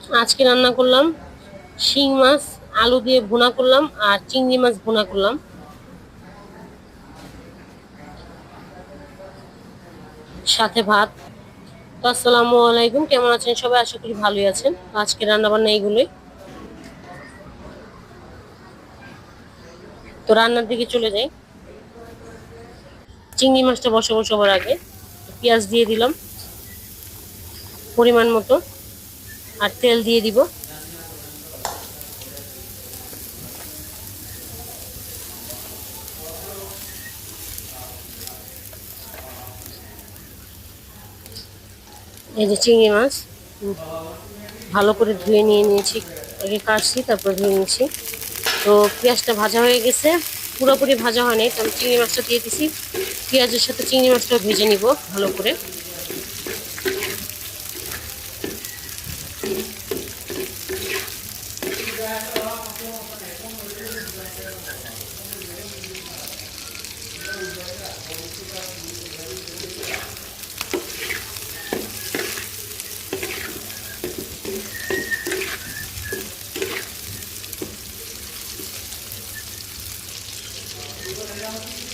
আজকে রান্না করলাম শিং মাছ, আলু দিয়ে ভুনা করলাম আর চিংড়ি মাছ ভুনা করলাম। সাথে ভাত। তো আসসালামু আলাইকুম, কেমন আছেন সবাই? আশা করি ভালোই আছেন। আজকে রান্না বান্না এইগুলোই। তো রান্নার দিকে চলে যাই। চিংড়ি মাছটা বসাবো সবার আগে। পেঁয়াজ দিয়ে দিলাম। পরিমাণ মতো। আর তেল দিয়ে দিব। এই যে চিংড়ি মাছ ভালো করে ধুয়ে নিয়ে নিয়েছি। আগে কাটছি, তারপর ধুয়ে নিয়েছি। তো পেঁয়াজটা ভাজা হয়ে গেছে। পুরোপুরি ভাজা হয়নি তো আমি চিংড়ি মাছটা দিয়ে দিছি। পেঁয়াজের সাথে চিংড়ি মাছটা ভেজে নিব ভালো করে।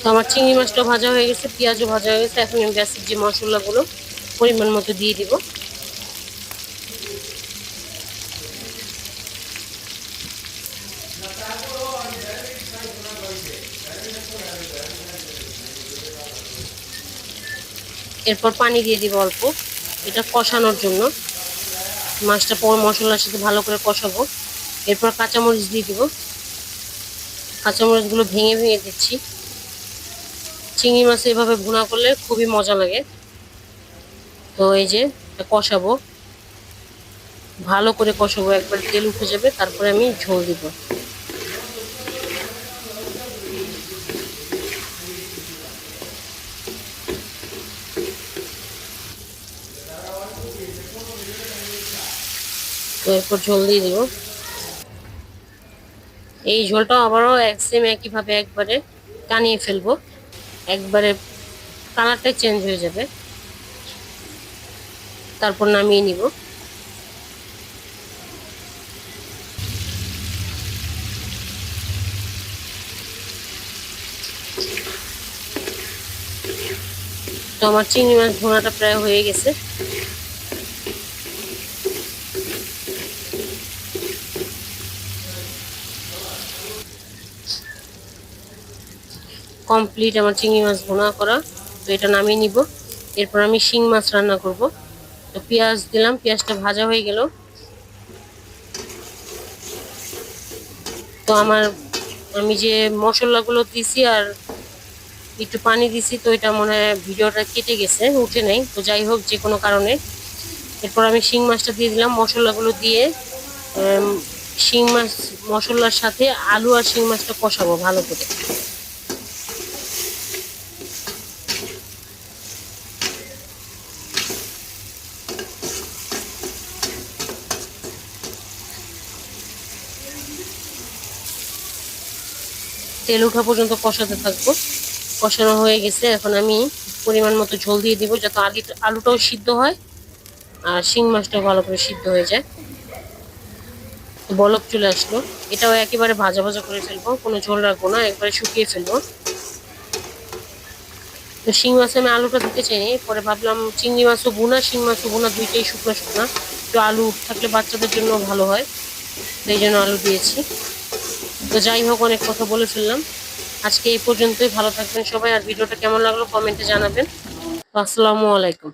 তো আমার চিংড়ি মাছটা ভাজা হয়ে গেছে, পেঁয়াজও ভাজা হয়ে গেছে। এখন আমি গ্যাসের যে মশলাগুলো পরিমাণ মতো দিয়ে দিব। এরপর পানি দিয়ে দিব অল্প। এটা কষানোর জন্য। মাছটা পর মশলার সাথে ভালো করে কষাবো। এরপর কাঁচামরিচ দিয়ে দিব। কাঁচামরিচগুলো ভেঙে ভেঙে দিচ্ছি। চিংড়ি মাছ এভাবে ভুনা করলে খুবই মজা লাগে। তো এই যে কষাবো। ভালো করে কষাবো। একবার তেল উঠে যাবে, তারপরে আমি ঝোল দিব। তো এরপর ঝোল দিয়ে দিব। এই ঝোলটা আবারও এক সেম একইভাবে একবারে টানিয়ে ফেলব। একবারে কালারটা চেঞ্জ হয়ে যাবে। তারপর নামিয়ে নিব। তো আমার চিংড়ি মাছ ভোনাটা প্রায় হয়ে গেছে। কমপ্লিট আমার চিংড়ি মাছ ভুনা করা। তো এটা নামিয়ে নিব। এরপর আমি শিং মাছ রান্না করব। তো পেঁয়াজ দিলাম, পেঁয়াজটা ভাজা হয়ে গেল। তো আমার, আমি যে মশলাগুলো দিছি আর একটু পানি দিছি, তো এটা মনে হয় ভিডিওটা কেটে গেছে, উঠে নেই। তো যাই হোক, যে কোনো কারণে। এরপর আমি শিং মাছটা দিয়ে দিলাম, মশলাগুলো দিয়ে শিং মাছ, মশলার সাথে আলু আর শিং মাছটা কষাবো ভালো করে। তেল ওঠা পর্যন্ত কষাতে থাকব। কষানো হয়ে গেছে। এখন আমি পরিমাণ মতো ঝোল দিয়ে দিব যাতে আলু আলুটাও সিদ্ধ হয় আর শিং মাছটাও ভালো করে সিদ্ধ হয়ে যায়। বলক চলে আসলো। এটাও একেবারে ভাজা ভাজা করে ফেলব। কোনো ঝোল রাখব না। একবারে শুকিয়ে ফেলব। তো শিং মাছে আমি আলুটা দিতে চাইনি। পরে ভাবলাম চিংড়ি মাছও বোনা শিং মাছও বোনা দুইটাই শুকনো শুকনো। তো আলু থাকলে বাচ্চাদের জন্য ভালো হয়। সেই জন্য আলু দিয়েছি। তো যাই হোক, অনেক কথা বলে ফেললাম। আজকে এই পর্যন্তই। ভালো থাকবেন সবাই। আর ভিডিওটা কেমন লাগল কমেন্টে জানাবেন। আসসালামু আলাইকুম।